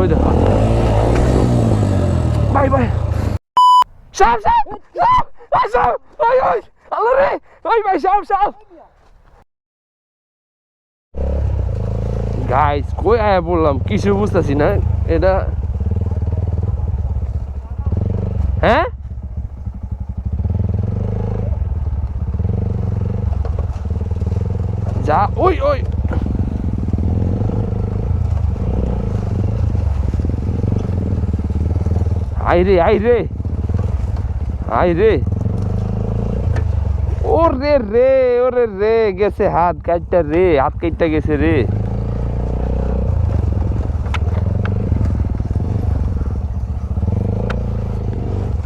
ওই দেখো। ভাই ভাই সাপ সাপ সাপ ওই ওই আল্লাহ রে ওই ভাই সাপ সাপ। গাইস কই আয়া বললাম কিছু বুঝতেছি না? এটা হ্যাঁ? যা, ওই ওই। আই রে আই রে আই রে ওরে রে ওরে রে, গেছে হাত কাটটা রে, হাত কাটটা গেছে রে।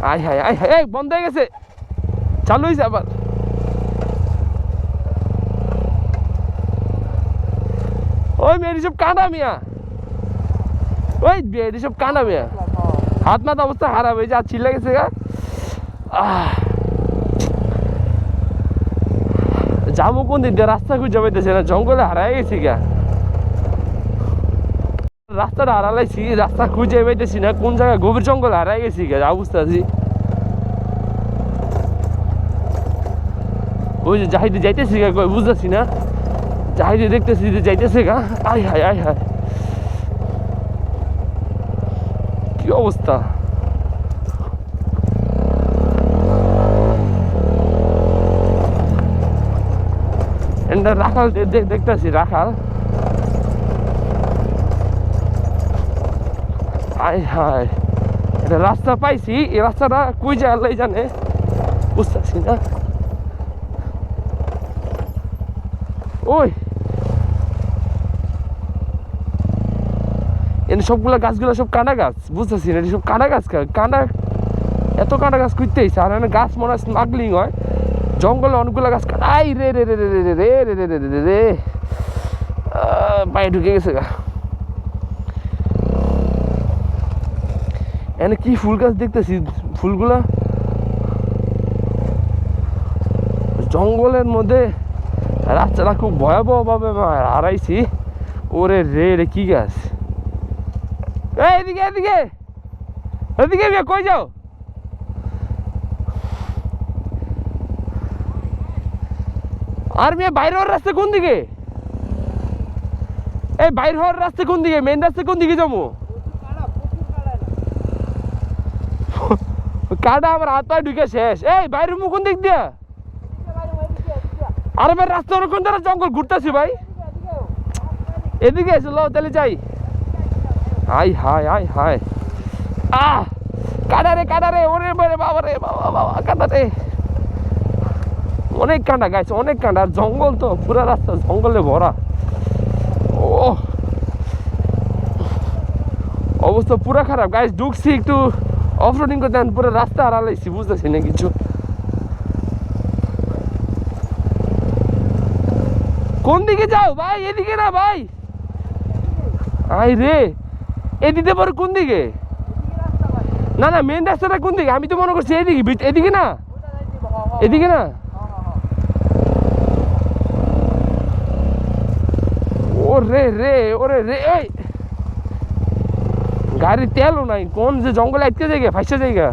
আয় হায় আয় হায় এই বন্ধ হয়ে গেছে। চালু হয়েছে আবার। ওই মেয়ের সব কাঁদা মিয়া। ওই মেয়ের সব কাঁদা মিয়া। হাত মাথা অবস্থা খারাপ হয়ে যা চিল্লা গেছে গা। যাব কোন দিক দিয়ে রাস্তা খুঁজে পাইতেছে না, জঙ্গলে হারাই গেছি গা। রাস্তাটা হারালাইছি, রাস্তা খুঁজে পাইতেছি না, কোন জায়গায় গভীর জঙ্গলে হারাই গেছি গা, যা বুঝতে আছি। ওই যে যাইতে যাইতেছি গা বুঝতেছি না। যাইতে দেখতেছি যে যাইতেছে গা, আয় হায় আয় হায় কি অবস্থা? এটা রাখাল দেখতেছি, রাখাল। আয় হায়। এটা রাস্তা পাইছি, এই রাস্তাটা কই যায় জানে? বুঝতেছি না। ওই এনে সবগুলো গাছগুলো সব কাঁটা গাছ বুঝতেছি না সব কাঁটা গাছ কাঁটা এত কাঁটা গাছ করতে হয়েছে আর এখানে গাছ মনে হয় স্মাগলিং হয় জঙ্গলে অনেকগুলো গাছ কাটা আই রে রে রে রে রে রে রে রে রে রে রে রে পায়ে ঢুকে গেছে গা এখানে কি ফুল গাছ দেখতেছি ফুলগুলা জঙ্গলের মধ্যে রাস্তাটা খুব ভয়াবহভাবে হারাইছি ওরে রে রে কি গাছ এদিকে এদিকে। এদিকে কই যাও? আর মেয়ে বাইরে হওয়ার রাস্তা কোন দিকে? এই, বাইরে হওয়ার রাস্তা কোন দিকে? মেন রাস্তা কোন দিকে যাব? কাটা আমার হাত পায়ে ঢুকে শেষ। এই বাইরে মুখ কোন দিক দিয়া? আরে ভাই রাস্তা ওরকম দ্বারা জঙ্গল ঘুরতেছি ভাই। এদিকে এসে লো তাহলে যাই। হাই হাই হাই হাই। আহ! কাটা রে ওরে বারে বাবা রে, বাবা বাবা কাটা রে। অনেক কাঁটা গাছ অনেক কাঁটা। আর জঙ্গল তো, পুরা রাস্তা জঙ্গলে ভরা। ও অবস্থা পুরা খারাপ। গাছ ঢুকছি একটু অফ রোডিং করতে পুরো রাস্তা হারালাইছি বুঝতেছি না কিছু। কোন দিকে যাও? ভাই, এদিকে না, ভাই। আই রে। এদিকে পরে কোন দিকে? না না মেন রাস্তাটা কোন দিকে? আমি তো মনে করছি এদিকে এদিকে না? এদিকে না? ওরে রে ওরে রে, এই! গাড়ির তেলও নাই, কোন যে জঙ্গলে আটকে জায়গা, ফাইসা জায়গা।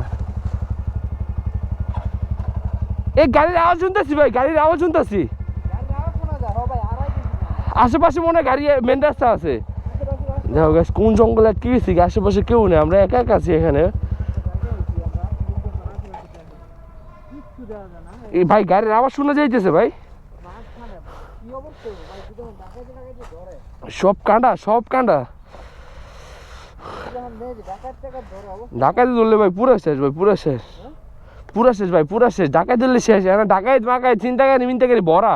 এই গাড়ির আওয়াজ শুনতেছি ভাই, গাড়ির আওয়াজ শুনতেছি। আশেপাশে মনে হয় গাড়ি মেন রাস্তা আছে। দেখো গাছ কোন জঙ্গলে আটকে গেছি আশেপাশে কেউ নেই, আমরা একা একা আছি এখানে। এই ভাই, গাড়ির আওয়াজ শোনা যাইতেছে ভাই। সব কাঁটা সব কাঁটা। ঢাকাতে ধরলে ভাই, পুরো শেষ ভাই, পুরো শেষ। পুরা শেষ ভাই, পুরো শেষ। ঢাকায় ধরলে শেষ। এখন ঢাকায় মাকায় চিন্তা করি মিনতে করি, ভরা।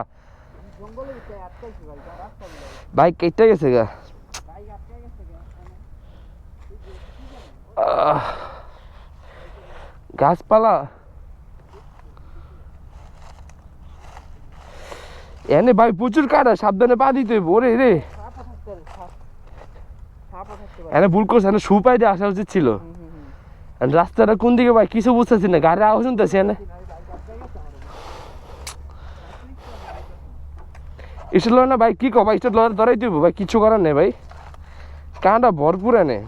ভাই, কেটে গেছে গা আহ, গাছপালা? এনে ভাই প্রচুর কাটা, সাবধানে পা দিতে ওরে, রে। এনে ভুল করছে, এনে শু পাই দিয়ে আসা উচিত ছিল। রাস্তাটা কোন দিকে ভাই? কিছু বুঝতেছি না গাড়ির আওয়াজ শুনতেছি এনে। ইস্টেট লয় না ভাই? কি কো ভাই? ধরাই দিব ভাই, কিছু করার নেই ভাই। কাঁটা ভরপুর এনে।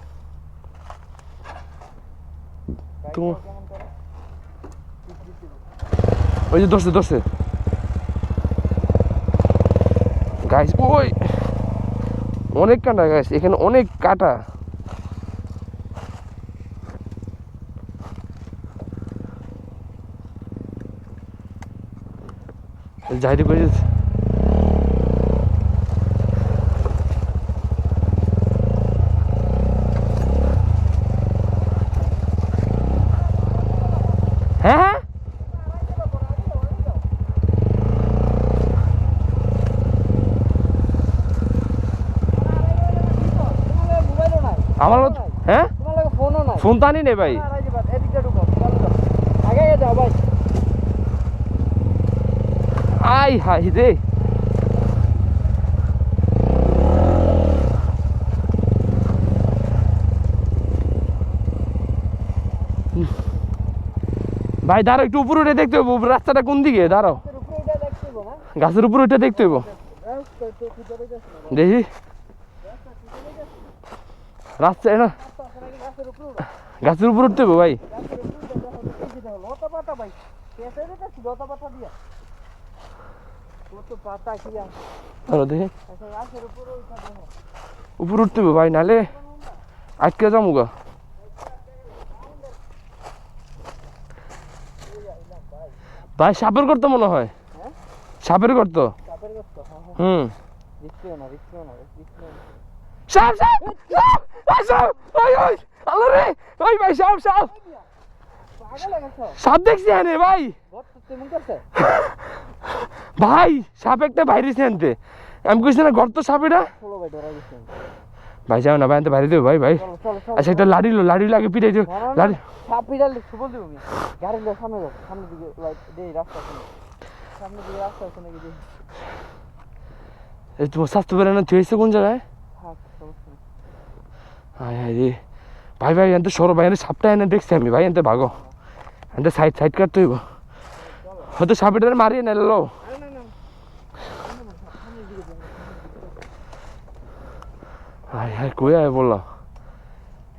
ওই যে ধরছে ধরছে। গাইস ওই! অনেক কাটা গাইস এখানে অনেক কাটা। যাইতে করে হ্যাঁ হ্যাঁ মোবাইলও নাই আমার মত- হ্যাঁ তোমার লাগে ফোনও নাই ফোন তো আনি নেই ভাই আর এই যে বাদ, এদিকটা ঢুকো, চালু করো। আগে এ যাও ভাই। আই হাই রে। ভাই, দাঁড়াও, একটু উপরে উঠে দেখতে হইব। রাস্তাটা কোন দিকে? দাঁড়াও। না গাছের উপরে উঠে দেখতে হইব। না। দেখি। রাস্তা না। নাকি গাছের উপরে উঠতে হইব ভাই। উপরে উঠতে হইব ভাই নালে আটকে যাব গা। ভাই সাপের করতো মনে হয়। হ্যাঁ? সাপের করতো হ্যাঁ, হ্যাঁ। হুম। সাপ সাপ সাপ ওই সাপ ওই ওই। আল্লাহ রে ওই ভাই সাপ সাপ হয়ে? সাপ দেখছি হ্যাঁ ভাই? ভাই সাপ একটা বাইরে আনতে আমি কইছি না গর্ত সাপ ভাই, যাও না ভাই আনতে বাইরে দেবো ভাই ভাই। আচ্ছা একটা লাড়ি লো লাড়ি লাগে পিটাই দিও লাড়ি তোমার স্বাস্থ্য কোন জায়গায় হাই রে ভাই ভাই এনতে সরো ভাই এনে সাপটা এনে দেখছি আমি ভাই এনতে ভাগো এনতে সাইড সাইড কাট হইব হয়তো সাপটা মারিয়ে নিল হাই হাই কই আয় বললাম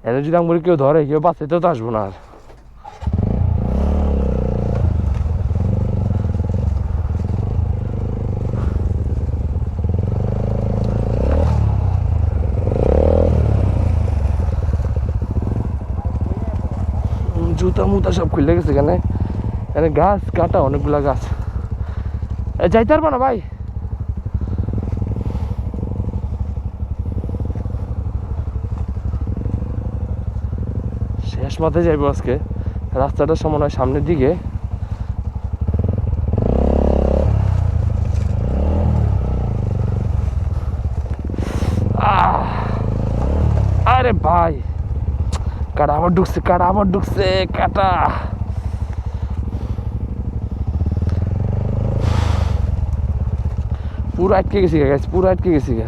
এনে যদি আমার কেউ ধরে কেউ বাঁচাইতে তো আসব না আর জুতা মুতা সব খুলে গেছে এখানে। এখানে গাছ কাটা অনেকগুলা গাছ। যাইতে পারব না ভাই? শেষ মাথায় যাইবো আজকে। রাস্তাটা হয় সামনের দিকে! আরে ভাই! কাটা আবার ঢুকছে কাটা আবার ঢুকছে, কাটা। পুরো আটকে গেছি গা পুরো আটকে গেছি গা।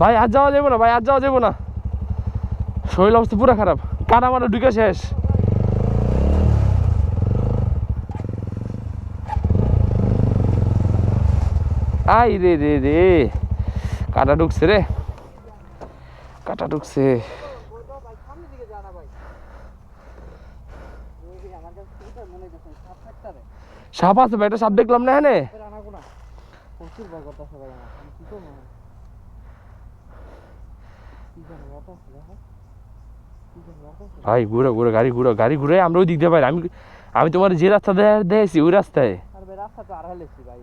ভাই আজ যাওয়া যাব না, ভাই আজ যাওয়া যাব না। শরীর অবস্থা পুরো খারাপ। কাটা মারা ঢুকে শেষ? আই রে রে রে। কাটা ঢুকছে রে। কাটা ঢুকছে। সাপ আছে ভাই সাপ দেখলাম না হ্যাঁ ভাই, ঘুরো ঘুরো, গাড়ি ঘুরো, গাড়ি ঘুরে আমরা ওই দিক দিয়ে পারি আমি আমি তোমার যে রাস্তা দেয় ওই রাস্তায়। রাস্তা তো আর ভাই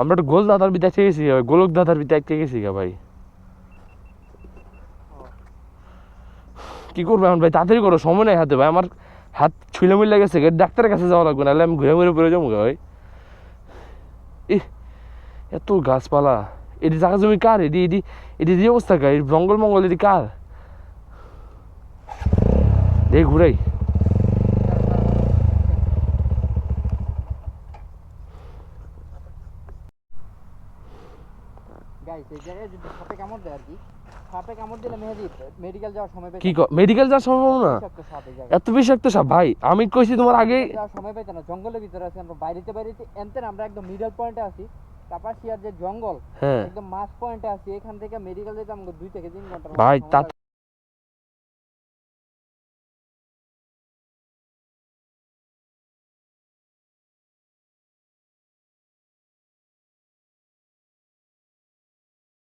আমরা একটু গোল দাদার বিদ্যা থেকে গেছি, ভাই। গোলক দাদার বিদ্যা থেকে গেছি গা, ভাই। কি করব এখন, ভাই? তাড়াতাড়ি করো, সময় নেই হাতে, ভাই। আমার হাত ছুলে মুলে গেছে ডাক্তারের কাছে যাওয়া লাগবে, নাহলে আমি ঘুরে ঘুরে পড়ে যাব ভাই। ইহ, এত গাছপালা। এটি জায়গা জমি কার? এটি এটি এটি যে অবস্থা কার জঙ্গল মঙ্গল এটি কার? দেখ ঘুরাই। গাইস এই জায়গায় যদি সাপে কামড় দেয় আর কি সাপে কামড় দিলে মেহেদি মেডিকেল যাওয়ার সময় কি মেডিকেল যাওয়ার সম্ভব না? এত বিষাক্ত সাপ ভাই আমি কইছি তোমার আগে যাওয়ার সময় পাইতে না জঙ্গলের ভিতরে আছি আমরা বাইরেতে বাইরেতে এনতেন আমরা একদম মিডল পয়েন্টে আছি কাপাসিয়ার যে জঙ্গল হ্যাঁ। একদম মাছ পয়েন্টে আছি এখান থেকে মেডিকেল যেতে আমাকে দুই থেকে তিন ঘণ্টা ভাই।